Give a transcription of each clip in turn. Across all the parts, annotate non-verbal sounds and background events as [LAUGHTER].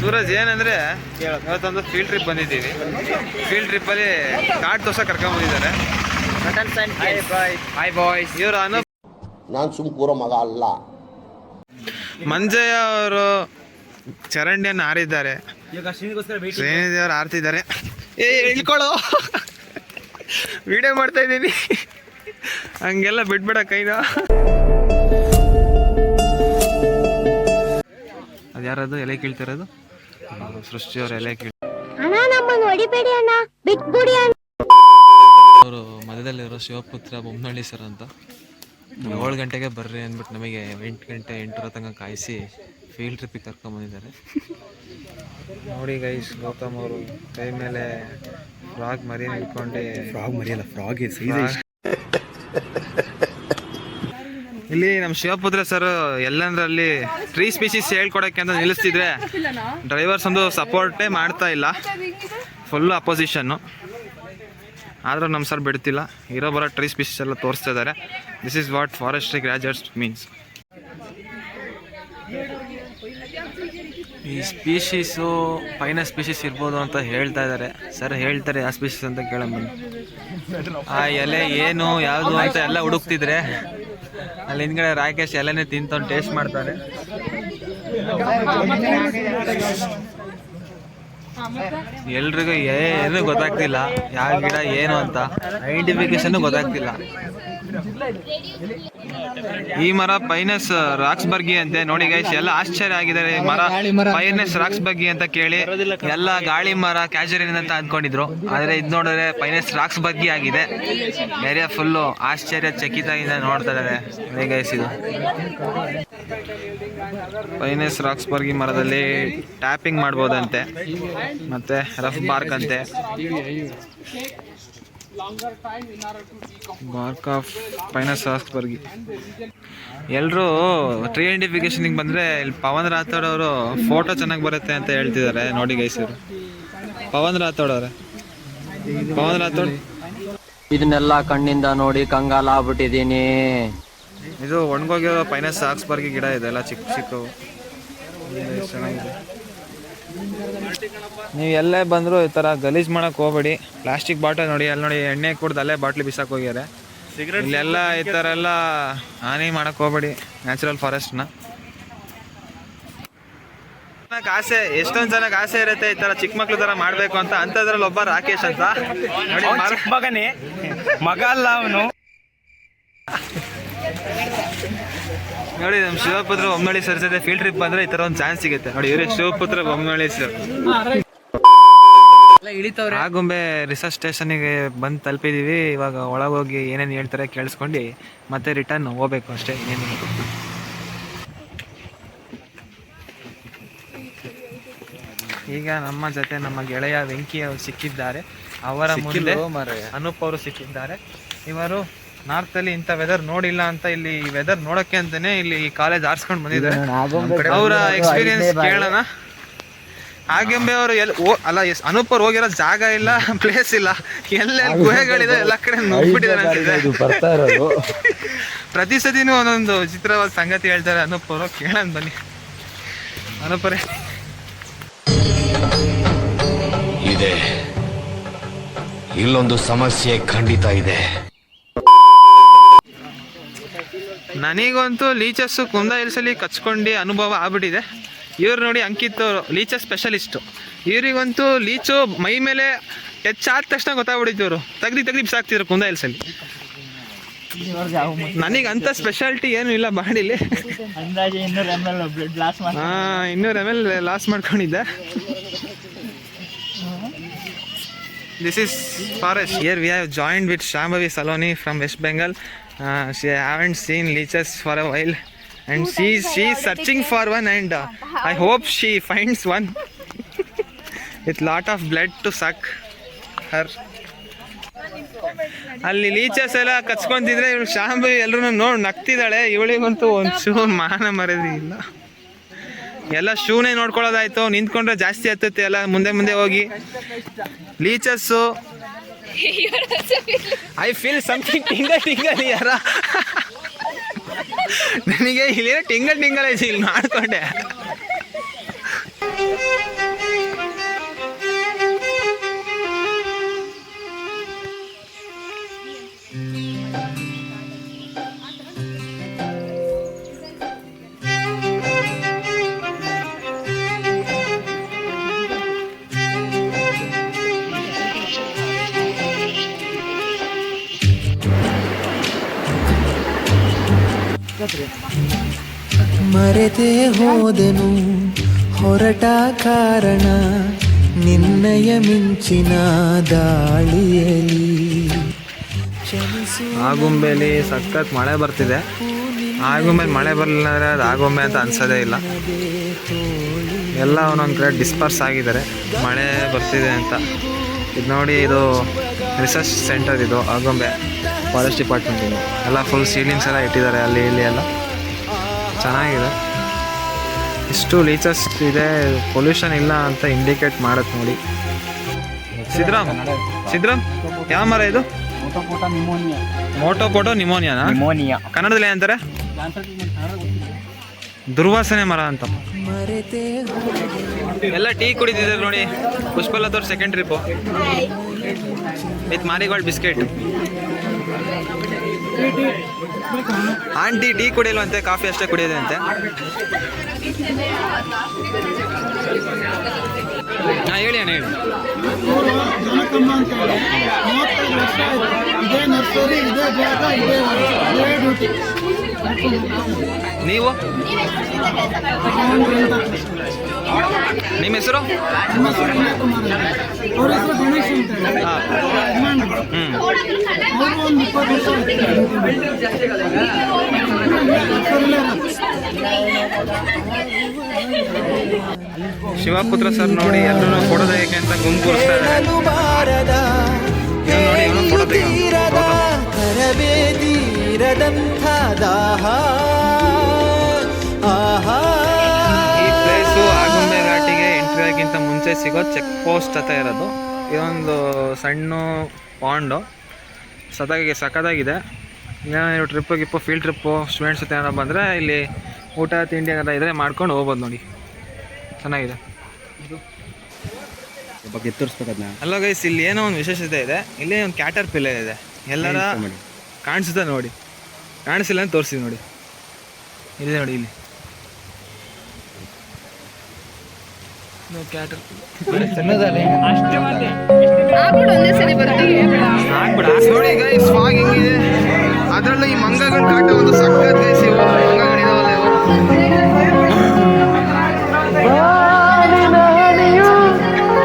ಸೂರಜ್ ಏನಂದ್ರೆ ಇವತ್ತೊಂದು field trip ಬಂದಿದ್ದೀವಿ. ಫೀಲ್ಡ್ ಟ್ರಿಪ್ಪಲ್ಲಿ ಕಾಡ್ ದೋಸೆ ಕರ್ಕೊಂಡ್ ಬಂದಿದ್ದಾರೆ ಹಾಯ್ ಬಾಯ್ಸ್ ಇವರು ಅನು ನಾನು ಸುಮ್ ಕೂರೋ ಮಗ ಅಲ್ಲ. ಮಂಜಯ್ಯ ಅವರು ಚರಂಡಿಯನ್ನು ಹಾರಿದ್ದಾರೆ ಶ್ರೇಣಿದೇವರು ಹಾರ್ತಿದ್ದಾರೆ ಏ ಇಳ್ಕೊಳ್ಳೋ ವಿಡಿಯೋ ಮಾಡ್ತಾ ಇದ್ದೀನಿ. ಹಂಗೆಲ್ಲ ಬಿಟ್ಬಿಡ ಕೈನ. ಅದ್ಯಾರದು ಎಲೆ ಕೀಳ್ತಿರೋದು ಸೃಷ್ಟಿ ಅವ್ರ ಎಲೆ ಕೀಳ್ ಅಣ್ಣ ನಮ್ಮನ್ನು ಹೊಡಿಬೇಡಿ ಅಣ್ಣ. ಬಿಟ್ಬಿಡಿ ಅಣ್ಣ. ಅವರು ಮಧ್ಯದಲ್ಲಿರೋ ಶಿವಪುತ್ರ ಬೊಮ್ಮನಹಳ್ಳಿ ಸರ್ ಅಂತ. ಏಳು ಗಂಟೆಗೆ ಬರ್ರಿ ಅಂದ್ಬಿಟ್ಟು ನಮಗೆ ಎಂಟು ಗಂಟೆ ಎಂಟರ ತನಕ ಕಾಯಿಸಿ ಫೀಲ್ಡ್ ಟ್ರಿಪ್ಪಿಗೆ ಕರ್ಕೊಂಬಂದಿದ್ದಾರೆ ನೋಡಿ ಗೈಸ್ ಗೌತಮ್ ಅವರು ಕೈ ಮೇಲೆ ಫ್ರಾಗ್ ಮರಿ ಇಟ್ಕೊಂಡು ಫ್ರಾಗ್ ಮರಿಯಲ್ಲ ಫ್ರಾಗ್ ಇಲ್ಲಿ ನಮ್ಮ ಶಿವಪುತ್ರ ಸರ್ ಎಲ್ಲಂದ್ರಲ್ಲಿ ಟ್ರೀ ಸ್ಪೀಸೀಸ್ ಹೇಳ್ಕೊಡಕ್ಕೆ ಅಂತ ನಿಲ್ಲಿಸ್ತಿದ್ರೆ ಡ್ರೈವರ್ಸ್ ಒಂದು ಸಪೋರ್ಟೇ ಮಾಡ್ತಾ ಇಲ್ಲ. ಫುಲ್ಲು ಅಪೋಸಿಷನ್ನು ಆದರೂ ನಮ್ಮ ಸರ್ ಬಿಡ್ತಿಲ್ಲ. ಇರೋ ಬರೋ ಟ್ರೀ ಸ್ಪೀಸೀಸ್ ಎಲ್ಲ ತೋರಿಸ್ತಾ ಇದ್ದಾರೆ this is what forestry graduates means ಈ ಸ್ಪೀಶೀಸು ಪೈನ ಸ್ಪೀಶೀಸ್ ಇರ್ಬೋದು ಅಂತ ಹೇಳ್ತಾ ಇದ್ದಾರೆ ಸರ್ ಹೇಳ್ತಾರೆ ಆ ಸ್ಪೀಶೀಸ್ ಅಂತ ಕೇಳಂಬ ಆ ಎಲೆ ಏನು, ಯಾವುದು ಅಂತ ಎಲ್ಲ ಹುಡುಕ್ತಿದ್ರೆ ಅಲ್ಲಿ ಹಿಂದ್ಗಡೆ ರಾಕೇಶ್ ಎಲ್ಲನೇ ತಿಂತವ್ನು ಟೇಸ್ಟ್ ಮಾಡ್ತಾರೆ ಎಲ್ರಿಗೂ ಏನು ಗೊತ್ತಾಗ್ತಿಲ್ಲ, ಯಾವ ಗಿಡ ಏನು ಅಂತ. ಐಡೆಂಟಿಫಿಕೇಶನ್ ಗೊತ್ತಾಗ್ತಿಲ್ಲ. ಈ ಮರ ಪೈನಸ್ ರಾಕ್ಸ್ ಬರ್ಗಿ ಅಂತೆ. ನೋಡಿ ಗೈಸ್ ಎಲ್ಲ ಆಶ್ಚರ್ಯ ಆಗಿದ್ದಾರೆ. ಮರ ಪೈನಸ್ ರಾಕ್ಸ್ಬರ್ಗಿ ಅಂತ ಕೇಳಿ ಎಲ್ಲ ಗಾಳಿ ಮರ ಕ್ಯಾಜುರಿನ್ ಅಂತ ಅಂದ್ಕೊಂಡಿದ್ರು ಆದ್ರೆ ಇದು ನೋಡಿದ್ರೆ ಪೈನಸ್ ರಾಕ್ಸ್ ರಾಕ್ಸ್ಬರ್ಗಿ ಆಗಿದೆ. ಏರಿಯಾ ಫುಲ್ಲು ಆಶ್ಚರ್ಯ ಚಕಿತಾಗಿಂದ ನೋಡ್ತಾ ಇದ್ದಾರೆ. ನೋಡಿ ಗೈಸ್ ಇದು. ಪೈನಸ್ ರಾಕ್ಸ್ ಬರ್ಗಿ ಮರದಲ್ಲಿ ಟ್ಯಾಪಿಂಗ್ ಮಾಡ್ಬೋದಂತೆ. ಮತ್ತೆ ರಫ್ ಬಾರ್ಕ್ ಅಂತೆ. ಬಾರ್ಕ್ ಆಫ್ ಪೈನಸ್ ರಾಕ್ಸ್ಬರ್ಗಿ ಎಲ್ಲರೂ ಟ್ರೀ ಐಡೆಂಟಿಫಿಕೇಶನಿಗೆ ಬಂದರೆ ಇಲ್ಲಿ ಪವನ್ ರಾಥೋಡ್ ಅವರು ಫೋಟೋ ಚೆನ್ನಾಗಿ ಬರುತ್ತೆ ಅಂತ ಹೇಳ್ತಿದ್ದಾರೆ. ನೋಡಿ ಗೈಸರು ಪವನ್ ರಾಥೋಡ್ ಅವರೇ. ಪವನ್ ರಾಥೋಡ್. ಇದನ್ನೆಲ್ಲ ಕಣ್ಣಿಂದ ನೋಡಿ ಕಂಗಾಲ ಆಗ್ಬಿಟ್ಟಿದ್ದೀನಿ. ಇದು ಒಣಗೋಗಿರೋ ಪೈನಸ್ ರಾಕ್ಸ್ಬರ್ಗಿ ಗಿಡ ಇದೆ ಎಲ್ಲ ಚಿಕ್ಕ ಚಿಕ್ಕವು. ಚೆನ್ನಾಗಿದೆ. ನೀವು ಎಲ್ಲೇ ಬಂದರೂ ಈ ಥರ ಗಲೀಜ್ ಮಾಡೋಕ್ಕೆ ಹೋಗ್ಬೇಡಿ. ಪ್ಲಾಸ್ಟಿಕ್ ಬಾಟಲ್ ನೋಡಿ ಅಲ್ಲಿ ನೋಡಿ ಎಣ್ಣೆ ಕುಡ್ದು ಅಲ್ಲೇ ಬಾಟ್ಲಿ ಬಿಸಾಕ್ ಹೋಗ್ಯಾರೆ ಇಲ್ಲೆಲ್ಲ ಈ ಥರ ಎಲ್ಲ ಹಾನಿ ಮಾಡೋಕ್ಕೆ ಹೋಗ್ಬೇಡಿ ನ್ಯಾಚುರಲ್ ಫಾರೆಸ್ಟ್ನ ಆಸೆ ಎಷ್ಟೊಂದ್ ಜನಕ್ಕೆ ಆಸೆ ಇರುತ್ತೆ ಈ ತರ ಚಿಕ್ಕ ಮಕ್ಳು ತರ ಮಾಡ್ಬೇಕು ಅಂತ. ಅಂತದ್ರಲ್ಲಿ ಒಬ್ಬ ರಾಕೇಶ್ ಅಂತ. ಮಗನೇ ಮಗ ಅಲ್ಲ ಅವನು. ನೋಡಿ ನಮ್ಮ ಶಿವಪುತ್ರ ಬೊಮ್ಮಳಿ ಸರ್ ಜೊತೆ ಫೀಲ್ಡ್ ಟ್ರಿಪ್ ಬಂದ್ರೆ ಈ ತರ ಒಂದು ಚಾನ್ಸ್ ಸಿಗುತ್ತೆ. ನೋಡಿ ಇವರೇ ಶಿವಪುತ್ರ ಬೊಮ್ಮಳಿ ಸರ್ ಆಗುಂಬೆ ರಿಸರ್ಚ್ ಸ್ಟೇಷನ್ಗೆ ಬಂದು ತಲುಪಿದೀವಿ. ಇವಾಗ ಒಳಗೋಗಿ ಏನೇನು ಹೇಳ್ತಾರೆ ಕೇಳಿಸ್ಕೊಂಡು ಮತ್ತೆ ರಿಟರ್ನ್ ಹೋಗ್ಬೇಕು ಅಷ್ಟೇ ಏನೇನು ಈಗ ನಮ್ಮ ಜೊತೆ ನಮ್ಮ ಗೆಳೆಯ ವೆಂಕಿ ಅವರು ಸಿಕ್ಕಿದ್ದಾರೆ. ಅವರ ಮುಂದೆ ಅನೂಪ್ ಅವರು ಸಿಕ್ಕಿದ್ದಾರೆ. ಇವರು ನಾರ್ತ್ ಅಲ್ಲಿ ಇಂಥ ವೆದರ್ ನೋಡಿಲ್ಲ ಅಂತ ಇಲ್ಲಿ ವೆದರ್ ನೋಡಕ್ಕೆ ಅಂತಾನೆ ಇಲ್ಲಿ ಈ ಕಾಲೇಜ್ ಆರಿಸ್ಕೊಂಡು ಬಂದಿದ್ದಾರೆ. ಅವರ ಎಕ್ಸ್ಪೀರಿಯನ್ಸ್ ಕೇಳೋಣ. ಹಾಗೆಂಬೆ ಅವರು ಎಲ್ ಓ ಅಲ್ಲ ಎಸ್ ಅನೂಪ್ ಅವ್ರು ಹೋಗಿರೋ ಜಾಗ ಇಲ್ಲ ಪ್ಲೇಸ್ ಇಲ್ಲ. ಎಲ್ಲ ಗುಹೆಗಳಿದೆ ಎಲ್ಲ ಕಡೆ ನೋಡ್ಬಿಟ್ಟಿದ್ದಾರೆ ಅನ್ಸುತ್ತೆ. ಬರ್ತಾ ಇರೋದು. [LAUGHS] ಪ್ರತಿ ಸತಿನೂ ಒಂದೊಂದು ಚಿತ್ರವಾದ ಸಂಗತಿ ಹೇಳ್ತಾರೆ ಅನೂಪ್ ಅವರು ಕೇಳೋಣ ಬನ್ನಿ. ಅನೂಪರೇ. ಇದೆ. ಇಲ್ಲೊಂದು ಸಮಸ್ಯೆ ಖಂಡಿತ ಇದೆ. ನನಗಂತೂ ಲೀಚಸ್ಸು ಕುಂದ ಹಿಲ್ಸಲ್ಲಿ ಕಚ್ಕೊಂಡು ಅನುಭವ ಆಗ್ಬಿಟ್ಟಿದೆ. ಇವ್ರು ನೋಡಿ ಅಂಕಿತ್ ಅವರು ಲೀಚಸ್ ಸ್ಪೆಷಲಿಸ್ಟು. ಇವರಿಗಂತೂ ಲೀಚು ಮೈ ಮೇಲೆ ಟಚ್ ಆದ ತಕ್ಷಣ ಗೊತ್ತಾಗ್ಬಿಟ್ಟಿತ್ತು ಇವರು. ತೆಗ್ದು ತೆಗ್ದು ಬಿಸಾಕ್ತಿದ್ರು ಕುಂದ ಹಿಲ್ಸಲ್ಲಿ ನನಗೆ ಅಂತ ಸ್ಪೆಷಾಲಿಟಿ ಏನು ಇಲ್ಲ ಬಾಡಿಲಿ. ಹಾಂ ಇನ್ನೂರು ಎಂ ಎಲ್ ಲಾಸ್ ಮಾಡ್ಕೊಂಡಿದ್ದೆ. This is forest year we have joint with Shambhavi Saloni from West Bengal she haven't seen leeches for a while and she she searching for one and I hope she finds one with lot of blood to suck her ಅಲ್ಲಿ leeches ಎಲ್ಲ ಕಚ್ಕೊಂತಿದ್ರೆ ಇವಳು ಶಾಂಬು ಎಲ್ಲರೂ ನೋಡಿ ನಗ್ತಿದ್ದಾಳೆ. ಇವಳಿಗಂತೂ ಒಂದು shoe ಮಾನ ಮರ್ಯಾದೆ ಇಲ್ಲ. ಎಲ್ಲ ಶೂನೇ ನೋಡ್ಕೊಳ್ಳೋದಾಯ್ತು. ನಿಂತ್ಕೊಂಡ್ರೆ ಜಾಸ್ತಿ ಹತ್ತುತ್ತೆ. ಎಲ್ಲ ಮುಂದೆ ಮುಂದೆ ಹೋಗಿ. Leeches I feel something tingle tingle ಯಾರ ನನಗೆ ಇಲ್ಲಿ ಟಿಂಗಲ್ ಟಿಂಗಲ್ ಐತಿ ಇಲ್ಲಿ ಮಾಡ್ಕೊಂಡೆ. ಮರೆತೇ ಹೋದೆನು, ಹೊರಟ ಕಾರಣ, ನಿನ್ನಯ ಮಿಂಚಿನ ದಾಳಿಯಲ್ಲಿ. ಆಗುಂಬೆಯಲ್ಲಿ ಸಖತ್ ಮಳೆ ಬರ್ತಿದೆ. ಆಗುಂಬೆಲಿ ಮಳೆ ಬರಲಿಲ್ಲ ಅಂದರೆ ಅದು ಆಗುಂಬೆ ಅಂತ ಅನ್ಸೋದೇ ಇಲ್ಲ. ಎಲ್ಲ ಒಂದೊಂದು ಕಡೆ ಡಿಸ್ಪರ್ಸ್ ಆಗಿದ್ದಾರೆ. ಮಳೆ ಬರ್ತಿದೆ ಅಂತ. ಇದು ನೋಡಿ ಇದು ರಿಸರ್ಚ್ ಸೆಂಟರ್ ಇದು, ಆಗುಂಬೆ. ಫಾರೆಸ್ಟ್ ಡಿಪಾರ್ಟ್ಮೆಂಟ್ ಇದು. ಎಲ್ಲ ಫುಲ್ ಸೀಲಿಂಗ್ಸ್ ಎಲ್ಲ ಇಟ್ಟಿದ್ದಾರೆ ಅಲ್ಲಿ ಇಲ್ಲಿ ಎಲ್ಲ. ಚೆನ್ನಾಗಿದೆ. ಇಷ್ಟು ಲೀಚರ್ಸ್ ಇದೆ ಪೊಲ್ಯೂಷನ್ ಇಲ್ಲ ಅಂತ ಇಂಡಿಕೇಟ್ ಮಾಡತ್ ನೋಡಿ. ಸಿದ್ರಾಮ್ ಸಿದ್ರಾಮ್ ಯಾವ ಮರ ಇದು? ಮೋಟೋ ಮೋಟೋಪೋಟೋ ನಿಮೋನಿಯಾನಾ ನಿಮೋನಿಯಾ ಕನ್ನಡದಲ್ಲಿ ಏನಂತಾರೆ? ದುರ್ವಾಸನೆ ಮರ ಅಂತ. ಮರೆತೇ ಎಲ್ಲ ಟೀ ಕುಡಿತಿದ್ದಾರೆ ನೋಡಿ. ಪುಷ್ಪಲತೋರ್ second trip with marigold biscuit. Aunty tea ಕುಡಿಯಲ್ವಂತೆ coffee ಅಷ್ಟೇ ಕುಡಿಯೋದಂತೆ. ಹಾಂ ಹೇಳಿ ಅಣ್ಣ ಹೇಳಿ. ಜನಕಮ್ಮ ಅಂತ ಹೇಳಿ. ಮೂವತ್ತೈದು ವರ್ಷ ಇದೇ ನರ್ಸರಿ ಇದೇ ಜಾಗ ಇದೇ ಇದೇ ಡ್ಯೂಟಿ. ನೀವು ನಿಮ್ಮ ಹೆಸರು ನಮ್ಮ ಹೆಸರು ಅವ್ರ ಹೆಸರು ಗಣೇಶ್ ಅಂತ ಹೇಳಿ ಹಾಂ ಯಜಮಾನ್ರು. ಹ್ಞೂ ಅವ್ರು ಒಂದು ಇಪ್ಪತ್ತು ವರ್ಷ ಆಯ್ತು ನರ್ಸರಿಲೇ ಇರೋದು. ಶಿವಪುತ್ರ ಸರ್ ನೋಡಿ ಎಲ್ಲರೂ ಫೋಟೋ ಏಕೆ ಅಂತ ಗುಂಪು ಇದ್ದಾರೆ ನೋಡಿ, ಇವನು ತೆಗ್ದ. ತೀರದಂಥ ದಾಹ. ಆಹಾ. ಈ ಪ್ಲೇಸು ಆಗುಂಬೆ ಘಾಟಿಗೆ ಎಂಟ್ರಿ ಆಗಿಂತ ಮುಂಚೆ ಸಿಗೋ ಚೆಕ್ ಪೋಸ್ಟ್ ಅಂತ ಇರೋದು. ಇದೊಂದು ಸಣ್ಣ ಪಾಂಡು ಸದಾಗಿ ಸಖತ್ತಾಗಿದೆ. ಏನೋ ಟ್ರಿಪ್ಪು ಗಿಪ್ಪು ಫೀಲ್ಡ್ ಟ್ರಿಪ್ಪು ಸ್ಟೂಡೆಂಟ್ಸ್ ಜೊತೆ ಏನಾರು ಬಂದರೆ ಇಲ್ಲಿ ಊಟ ತಿಂಡಿ ಏನಾರ ಇದ್ರೆ ಮಾಡ್ಕೊಂಡು ಹೋಗ್ಬೋದು ನೋಡಿ. ಚೆನ್ನಾಗಿದೆ. ಅಲ್ಲ ಗೈಸ್ ಇಲ್ಲಿ ಏನೋ ಒಂದು ವಿಶೇಷತೆ ಇದೆ. ಇಲ್ಲಿ ಒಂದು ಕ್ಯಾಟರ್ ಪಿಲ್ಲರ್ ಇದೆ. ಎಲ್ಲರ. ಕಾಣಿಸುತ್ತೆ ನೋಡಿ. ಕಾಣಿಸಿಲ್ಲ ಅಂತ ತೋರಿಸಿದ್ವಿ ನೋಡಿ. ಇದೆ ನೋಡಿ ಇಲ್ಲಿ. ಕ್ಯಾಟರ್. ನೋಡಿ ಗೈಸ್ ಫಾಗ್ ಹೆಂಗಿದೆ? ಅದರಲ್ಲೂ ಈ ಮಂಗಗಳ ಕಾಟ ಒಂದು ಸಕ್ಕತ್ ಗೈಸ್ ಇವು ಮಂಗಗಳಿದಾವಲ್ಲ ಇವು.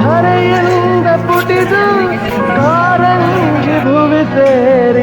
ಹರೆಯಿಂದ ಪುಟಿದು ಕಾರಂಗಿ ಭುವಿ ಸೇರಿದೆ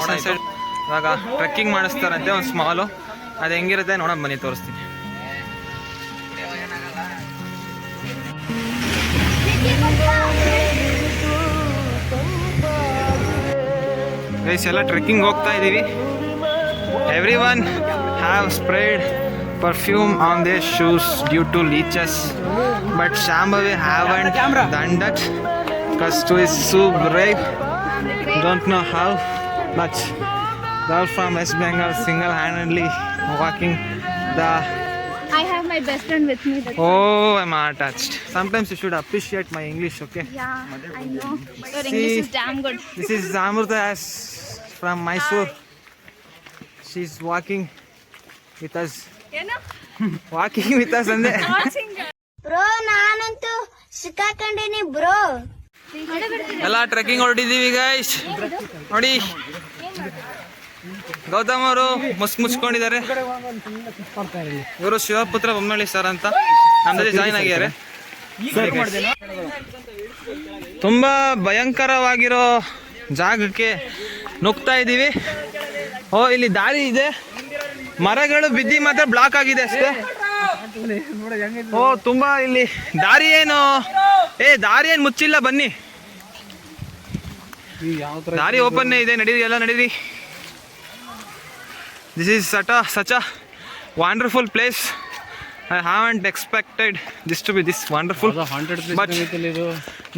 ಸನ್ರೈಸ್ ಸನ್ಸೆಟ್ ಇವಾಗ ಟ್ರೆಕ್ಕಿಂಗ್ ಮಾಡಿಸ್ತಾರಂತೆ ಒಂದು ಸ್ಮಾಲು ಅದು ಹೆಂಗಿರುತ್ತೆ ನೋಡೋಣ ಬನ್ನಿ ತೋರಿಸ್ತೀನಿ. ಗೈಸ್ ಎಲ್ಲ ಟ್ರೆಕ್ಕಿಂಗ್ ಹೋಗ್ತಾ ಇದ್ದೀವಿ every one have spread perfume on the shoes due to leeches but Shambhavi have and that because to is so brave don't know how much girl from West Bengal single-handedly walking the. I have my best friend with me. Oh, I'm attached. Sometimes you should appreciate my English, okay? yeah, I know. Your See- English is damn good. This is Amrita from Mysore. She's walking with us. Walking with us and bro ನಾನಂತೂ ಸಿಕ್ಕಾಕೊಂಡಿನಿ bro ಎಲ್ಲ trekking ಹೊರಟಿದ್ದೀವಿ guys ನೋಡಿ. ಗೌತಮ್ ಅವರು ಮುಸ್ ಮುಚ್ಕೊಂಡಿದ್ದಾರೆ. ಇವರು Shivaputra Bommanahalli sir ಅಂತ. ನಮ್ಮ ಜೊತೆ ಜಾಯ್ನ್ ಆಗಿದ್ದಾರೆ. ತುಂಬಾ ಭಯಂಕರವಾಗಿರೋ ಜಾಗಕ್ಕೆ ನುಗ್ತಾ ಇದ್ದೀವಿ. ಓ, ಇಲ್ಲಿ ದಾರಿ ಇದೆ. ಮರಗಳು ಬಿದ್ದಿ ಮಾತ್ರ ಬ್ಲಾಕ್ ಆಗಿದೆ ಅಷ್ಟೇ. ಓ ತುಂಬಾ ಇಲ್ಲಿ ದಾರಿ ಏನು? ಏ ದಾರಿ ಏನು ಮುಚ್ಚಿಲ್ಲ ಬನ್ನಿ. ದಾರಿ ಓಪನ್ ಇದೆ ನಡೀರಿ ಎಲ್ಲ ನಡೀರಿ. This is ಸಟ such a wonderful place I haven't expected this to be this wonderful but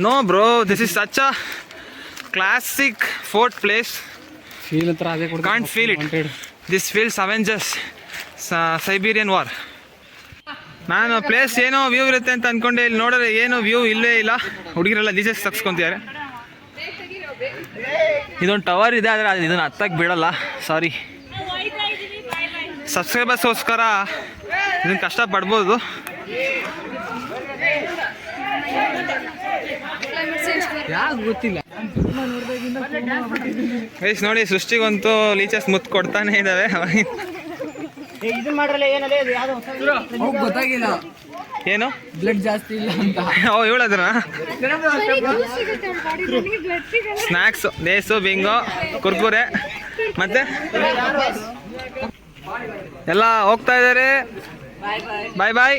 no bro this is such a classic fort place feel can't feel it this feels Avengers Siberian war ನಾನು place ಏನೋ view ಇರುತ್ತೆ ಅಂತ ಅನ್ಕೊಂಡೆ, ಇಲ್ಲಿ ನೋಡಿದ್ರೆ ಏನು view ಇಲ್ಲೇ ಇಲ್ಲ. ಹುಡುಗಿರೆಲ್ಲ ಡಿಸೈಸ್ ತಗ್ಸ್ಕೊಂತಿದ್ದಾರೆ ಇದೊಂದು ಟವರ್ ಇದೆ, ಆದರೆ ಅದು ಇದನ್ನು ಹತ್ತಕ್ಕೆ ಬಿಡಲ್ಲ. ಸಾರಿ ಸಬ್ಸ್ಕ್ರೈಬರ್ಸ್ಗೋಸ್ಕರ ಇದನ್ನು ಕಷ್ಟ ಪಡ್ಬೋದು. ಗೊತ್ತಿಲ್ಲ. ನೋಡಿ, ಸೃಷ್ಟಿಗಂತೂ ಲೀಚಸ್ ಮುತ್ತು ಕೊಡ್ತಾನೆ ಇದ್ದಾವೆ ಗೊತ್ತಾಗಿಲ್ಲ. ಏನು? ಬ್ಲಡ್ ಜಾಸ್ತಿ ಇಲ್ಲ ಅಂತ. ಓ ಹೇಳದ್ರ ಸ್ನ್ಯಾಕ್ಸ್ ಲೇಸು ಬಿಂಗೋ ಕುರ್ಕುರೆ. ಮತ್ತೆ? ಎಲ್ಲ ಹೋಗ್ತಾ ಇದ್ದಾರೆ. ಬಾಯ್ ಬಾಯ್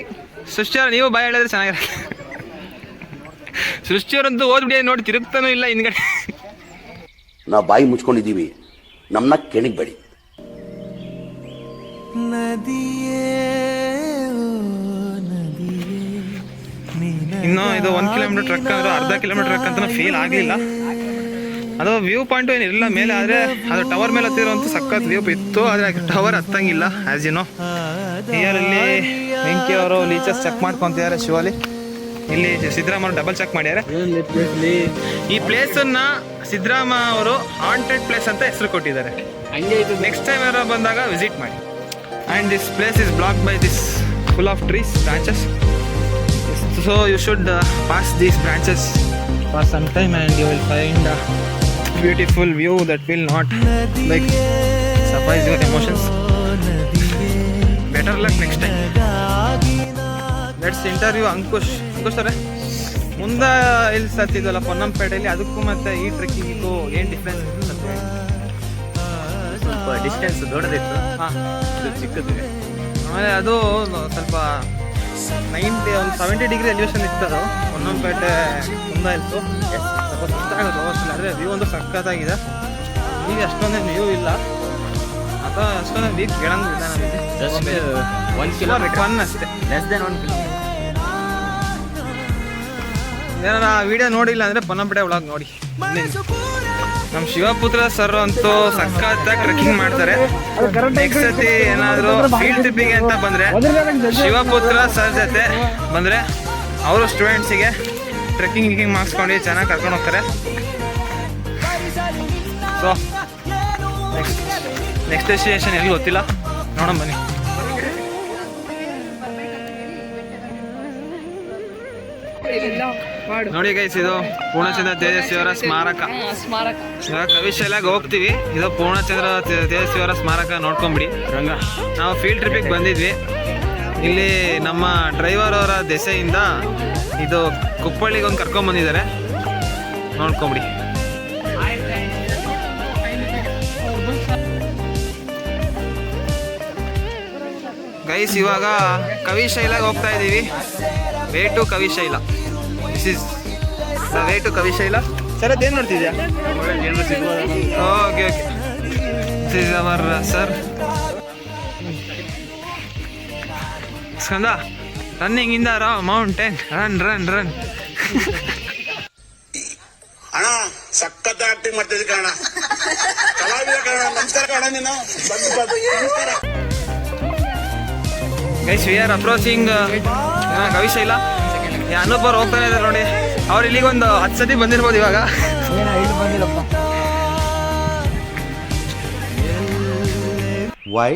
ಸೃಷ್ಟಿಯವ್ರು ನೀವು ಬಾಯ್ ಹೇಳಿದ್ರೆ ಚೆನ್ನಾಗಿರುತ್ತೆ. ಸೃಷ್ಟಿಯವರಂತೂ ಓದ್ಬಿಡಿ ನೋಡಿ ತಿರುಗ್ತಾನೂ ಇಲ್ಲ ಹಿಂದ್ಗಡೆ. ನಾವು ಬಾಯಿ ಮುಚ್ಕೊಂಡಿದ್ದೀವಿ. ನಮ್ಮನ್ನ ಕೆಣಗಬೇಡಿ ಇನ್ನು ಇದು ಒಂದು ಕಿಲೋಮೀಟರ್ ಟ್ರಕ್ ಅಂದ್ರೆ ಅರ್ಧ ಕಿಲೋಮೀಟರ್ ಟ್ರಕ್ ಅಂತ ಫೀಲ್ ಆಗಲಿಲ್ಲ. ಅದು ವ್ಯೂ ಪಾಯಿಂಟ್ ಏನು ಇರಲಿಲ್ಲ ಮೇಲೆ ಆದರೆ ಅದು ಟವರ್ ಮೇಲೆ ಹತ್ತಿರುವಂಥ ಸಖತ್ ವ್ಯೂ ಇತ್ತು ಆದರೆ ಟವರ್ ಹತ್ತಂಗಿಲ್ಲ ಆ್ಯಸ್ ಯು ನೋ ಇಯರಲ್ಲಿ ವೆಂಕಿ ಅವರು ಲೀಚರ್ಸ್ ಚೆಕ್ ಮಾಡ್ಕೊಂತಿದ್ದಾರೆ ಶಿವಲಿ ಇಲ್ಲಿ ಸಿದ್ದರಾಮಯ್ಯ ಡಬಲ್ ಚೆಕ್ ಮಾಡ್ಯಾರೆ. ಈ ಪ್ಲೇಸನ್ನು ಸಿದ್ದರಾಮ ಅವರು ಹಾಂಟೆಡ್ ಪ್ಲೇಸ್ ಅಂತ ಹೆಸರು ಕೊಟ್ಟಿದ್ದಾರೆ. ನೆಕ್ಸ್ಟ್ ಟೈಮ್ ಯಾರೋ ಬಂದಾಗ ವಿಸಿಟ್ ಮಾಡಿ. And this place is block by this full of trees branches so you should pass these branches for some time and you will find beautiful view that will not like suffice your emotions better luck next time let's interview Ankush Ankush ಅವರೇ, ಮುಂದೆ ಇಲ್ಲಿ ಸತ್ತಿದ್ವಲ್ಲ, ಪೊನ್ನಂಪೇಟೆಯಲ್ಲಿ, ಅದಕ್ಕೂ ಮತ್ತೆ ಈ ಟ್ರೆಕ್ಕಿಂಗಿಗೂ ಏನು difference ಸ್ವಲ್ಪ distance ದೊಡ್ಡದಿತ್ತು. ಹಾಂ. ಇದು ಚಿಕ್ಕದಿದೆ ಆಮೇಲೆ ಅದು ಸ್ವಲ್ಪ ನೈಂಟಿ ಒಂದು ಸೆವೆಂಟಿ ಡಿಗ್ರಿ ಎಲಿವೇಶನ್ ಇತ್ತು ಅದು ಹೊನ್ನಂಪೇಟೆ ಮುಂದೆ ಇತ್ತು. ಸ್ವಲ್ಪ ಸುಸ್ತಾಗೋದು ಹೋಗೋಷ್ಟಿಲ್ಲ ಆದರೆ ವ್ಯೂ ಒಂದು ಸಖತ್ತಾಗಿದೆ. ಈಗ ಅಷ್ಟೊಂದು ವ್ಯೂ ಇಲ್ಲ. ಅಥವಾ ಅಷ್ಟೊಂದು ವೀಕ್ ಕೇಳಂಗಿಲ್ಲ ಒಂದು ಕಿಲೋ ಕಿಲೋಮೀಟರ್ ಒನ್ ಅಷ್ಟೇ. ಲೆಸ್ ದೆನ್ ಒನ್ ಕಿಲೋಮೀಟರ್ ಏನಾರ ಆ ವಿಡಿಯೋ ನೋಡಿಲ್ಲ ಅಂದರೆ ಪೊನ್ನಂಪೇಟೆ ಒಳಗೆ ನೋಡಿ. ನಮ್ಮ ಶಿವಪುತ್ರ ಸರ್ ಅಂತೂ ಸಖತ್ತಾಗಿ ಟ್ರೆಕ್ಕಿಂಗ್ ಮಾಡ್ತಾರೆ. ನೆಕ್ಸ್ಟ್ ಸತಿ ಏನಾದರೂ ಫೀಲ್ಡ್ ಟ್ರಿಪ್ಪಿಗೆ ಅಂತ ಬಂದರೆ, ಶಿವಪುತ್ರ ಸರ್ ಜೊತೆ ಬಂದರೆ ಅವರು ಸ್ಟೂಡೆಂಟ್ಸಿಗೆ ಟ್ರೆಕ್ಕಿಂಗ್ ಗಿಕ್ಕಿಂಗ್ ಮಾಡಿಸ್ಕೊಂಡು ಚೆನ್ನಾಗಿ ಕರ್ಕೊಂಡು ಹೋಗ್ತಾರೆ. ಸೊ ನೆಕ್ಸ್ಟ್ ನೆಕ್ಸ್ಟ್ ಡೆಸ್ಟಿನೇಷನ್ ಎಲ್ಲಿ ಗೊತ್ತಿಲ್ಲ. ನೋಡೋಣ ಬನ್ನಿ. ನೋಡಿ ಗೈಸ್ ಇದು ಪೂರ್ಣಚಂದ್ರ ತೇಜಸ್ವಿ ಸ್ಮಾರಕ. ಸ್ಮಾರಕ. ಕವಿಶಾಲಾಗ ಹೋಗ್ತೀವಿ ಇದು ಪೂರ್ಣಚಂದ್ರ ತೇಜಸ್ವಿಯವರ ತೇಜಸ್ವಿ ಅವರ ಸ್ಮಾರಕ ನೋಡ್ಕೊಂಬಿಡಿ. ರಂಗ. ನಾವು ಫೀಲ್ಡ್ ಟ್ರಿಪ್ಪಿಗೆ ಬಂದಿದ್ವಿ. ಇಲ್ಲಿ ನಮ್ಮ ಡ್ರೈವರ್ ಅವರ ದೆಸೆಯಿಂದ ಇದು ಕುಪ್ಪಳ್ಳಿಗೆ ಒಂದು ಕರ್ಕೊಂಡ್ ಬಂದಿದ್ದಾರೆ. ನೋಡ್ಕೊಂಬಿಡಿ. ಗೈಸ್ ಇವಾಗ ಕವಿಶೈಲಾಗ ಹೋಗ್ತಾ ಇದ್ದೀವಿ way to Kavishaila. This is the way to Kavishaila sir ಅದೇನು ನೋಡ್ತಿದ್ಯಾ? Okay okay this is our sir Skanda running ಇಂದ ರಾ ಮೌಂಟೇನ್ ರನ್ ರನ್ ರನ್ ಅಣ್ಣ ಸಖತ್ ಆಕ್ಟಿಂಗ್ ಮಾಡ್ತಿದ್ದೆ ಕಣ ಕಲಾವಿದ ಕಣ ನಮಸ್ಕಾರ ಕಣ ನೀನು. ಬಂದು ಬಂದು ನಮಸ್ಕಾರ. Guys we are approaching Kavishaila ಅನುಪರ್ ಹೋಗ್ತಾನೆ ಇದ್ದಾರೆ ನೋಡಿ. ಅವ್ರು ಇಲ್ಲಿಗೆ ಒಂದು ಹತ್ತು ಸತಿ ಬಂದಿರ್ಬೋದು ಇವಾಗ. Why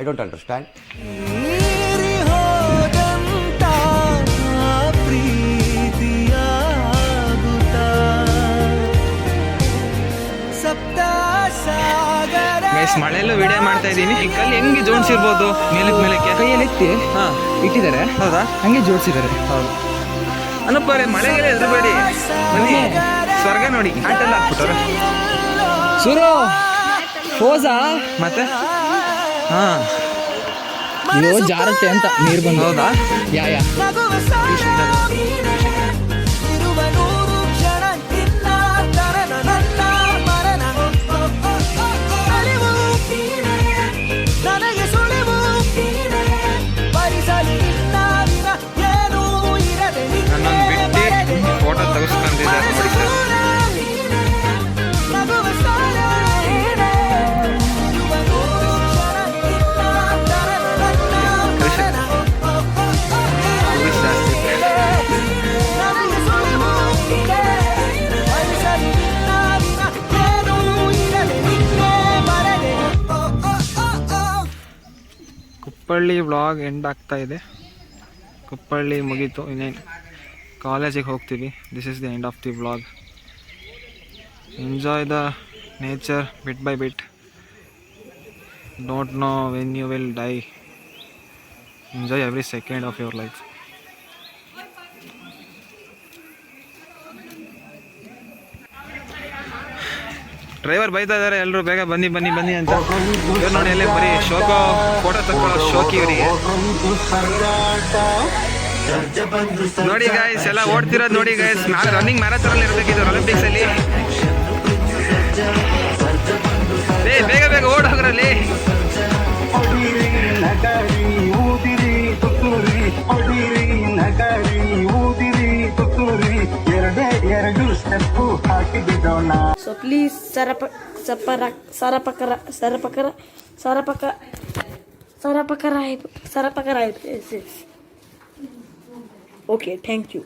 I don't understand guys ಮಳೆಯಲ್ಲೂ video ಮಾಡ್ತಾ ಇದ್ದೀನಿ. ಈ ಕಲ್ಲಿ ಹೆಂಗೆ ಜೋಡಿಸಿರ್ಬೋದು? ಮೇಲಕ್ಕೆ ಮೇಲಕ್ಕೆ ಕೈಯಲ್ಲಿ ಎತ್ತಿ ಹಾಂ. ಇಟ್ಟಿದ್ದಾರೆ. ಹೌದಾ? ಹಂಗೆ ಜೋಡಿಸಿದ್ದಾರೆ. ಹೌದು. ಅನುಪರೆ ಮಳೆಗೆಲ್ಲ ಎದುರುಬೇಡಿ. ಬನ್ನಿ. ಸ್ವರ್ಗ ನೋಡಿ ಆಟೆಲ್ಲ ಹಾಕ್ಬಿಟ್ಟವ್ರೆ. ಸುರು ಹೋಸಾ? ಮತ್ತೆ? ಹಾಂ. ಇದು ಜಾರಕ್ಕೆ ಅಂತ ನೀರು ಬಂದು. ಹೌದಾ? Yeah yeah. Sana yes Kuppalli vlog end ಆಗ್ತಾ ಇದೆ. ಕುಪ್ಪಳ್ಳಿ ಮುಗೀತು, ಇನ್ನೇನು ಕಾಲೇಜಿಗೆ ಹೋಗ್ತೀವಿ. This is the end of the vlog enjoy the nature bit by bit don't know when you will die enjoy every second of your life driver ಬೈತಾ ಇದ್ದಾರೆ ಎಲ್ಲರೂ ಬೇಗ ಬನ್ನಿ ಬನ್ನಿ ಬನ್ನಿ ಅಂತ. ನೋಡಿ ಅಲ್ಲೇ ಬರೀ ಶೋಕೋ ಫೋಟೋ ತಕ್ಕೊಳ್ಳೋ ಶೋಕಿ ಇವರಿಗೆ. ನೋಡಿ ಗಾಯ್ಸ್ ಎಲ್ಲ ಓಡ್ತಿರೋದು ನೋಡಿ ಗಾಯ್ಸ್ ನಾಳೆ ರನ್ನಿಂಗ್ ಮ್ಯಾರಥಾನ್ ಇರ್ಬೇಕಿದ್ರು ಒಲಿಂಪಿಕ್ಸ್ ಅಲ್ಲಿ. ಬೇಗ ಬೇಗ ಓಡ್ ಹೋಗ್ರಲ್ಲಿ. ಸೊ ಪ್ಲೀಸ್ ಸರಪ ಸಪರ ಸರಪಕರ ಸರಪಕರ ಸರಪಕ ಸರಪಕರ ಆಯ್ತು ಸರಪಕರ ಆಯ್ತು yes yes okay thank you